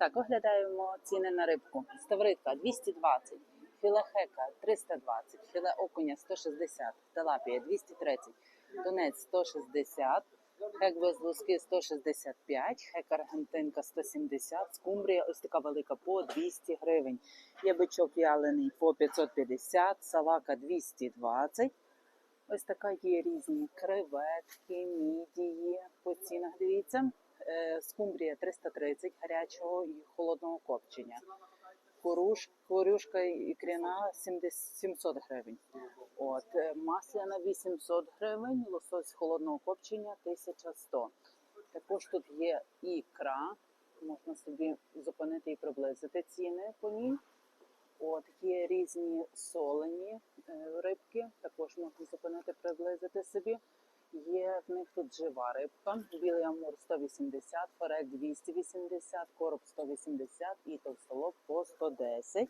Так, оглядаємо ціни на рибку. Ставритка 220, філе хека 320, філе окуня 160, телапія 230, тунець 160, хек без луски 165, хек аргентинка 170, скумбрія ось така велика по 200 гривень. Є бичок по 550, салака 220. Ось така є різні креветки, мідії по цінах. Дивіться, скумбрія 330 гарячого і холодного копчення. Куруш, корюшка ікряна 70 700 гривень. От, е, масляна 800 гривень, лосось холодного копчення 1100. Також тут є ікра, можна собі зупинити і приблизити ціни по ній. От є різні солені е, рибки, також можна зупинити, приблизити собі. Є в них тут жива рибка, білий амур 180, форек 280, короб 180 і товстолоб по 110.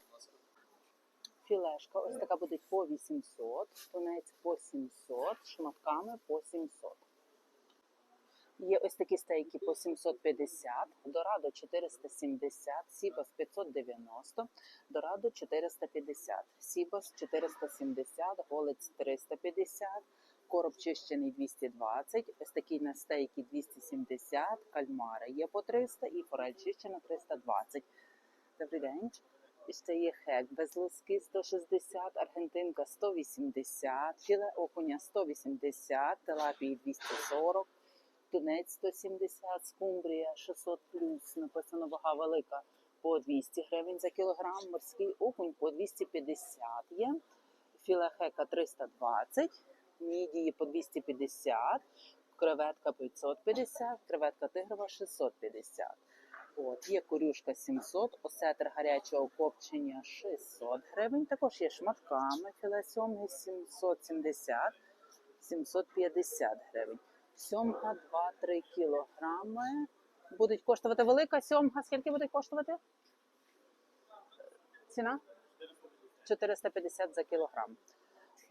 Філешка ось така буде по 800, тунець по 700, шматками по 700. Є ось такі стейки по 750, дорадо 470, сібас 590, дорадо 450, сібас 470, голець 350, короб чищений 220, ось такі на стейки 270, кальмари є по 300 і форель чищена 320. Добрий день. І ще є хек без луски 160, аргентинка 180, філе окуня 180, телапії 240, тунець 170, скумбрія 600 плюс, написано вага велика по 200 гривень за кілограм, морський окунь по 250 є, філе хека 320, мідії по 250, креветка 550, креветка тигрова 650. От, є корюшка 700, осетр гарячого копчення 600 гривень. Також є шматками філе сьомги 770, 750 гривень. Сьомга 2-3 кілограми. Будуть коштувати велика сьомга. Скільки буде коштувати? Ціна? 450 за кілограм.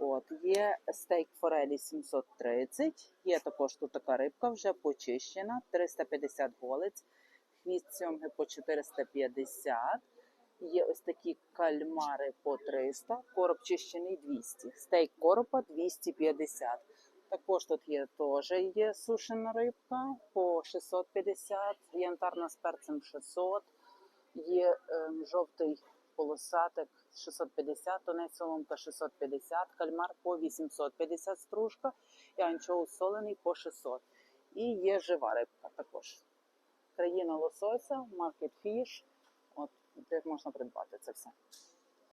От, є стейк форелі 730, є також тут така рибка вже почищена, 350 голець, хвіст сьомги по 450, є ось такі кальмари по 300, короб чищений 200, стейк коропа 250. Також тут є теж є сушена рибка по 650, янтарна з перцем 600, є ем, жовтий полосатик 650, тонець соломка 650, кальмар по 850 стружка і анчоус солений по 600. І є жива рибка також. Країна лосося, маркет фіш. От де можна придбати це все.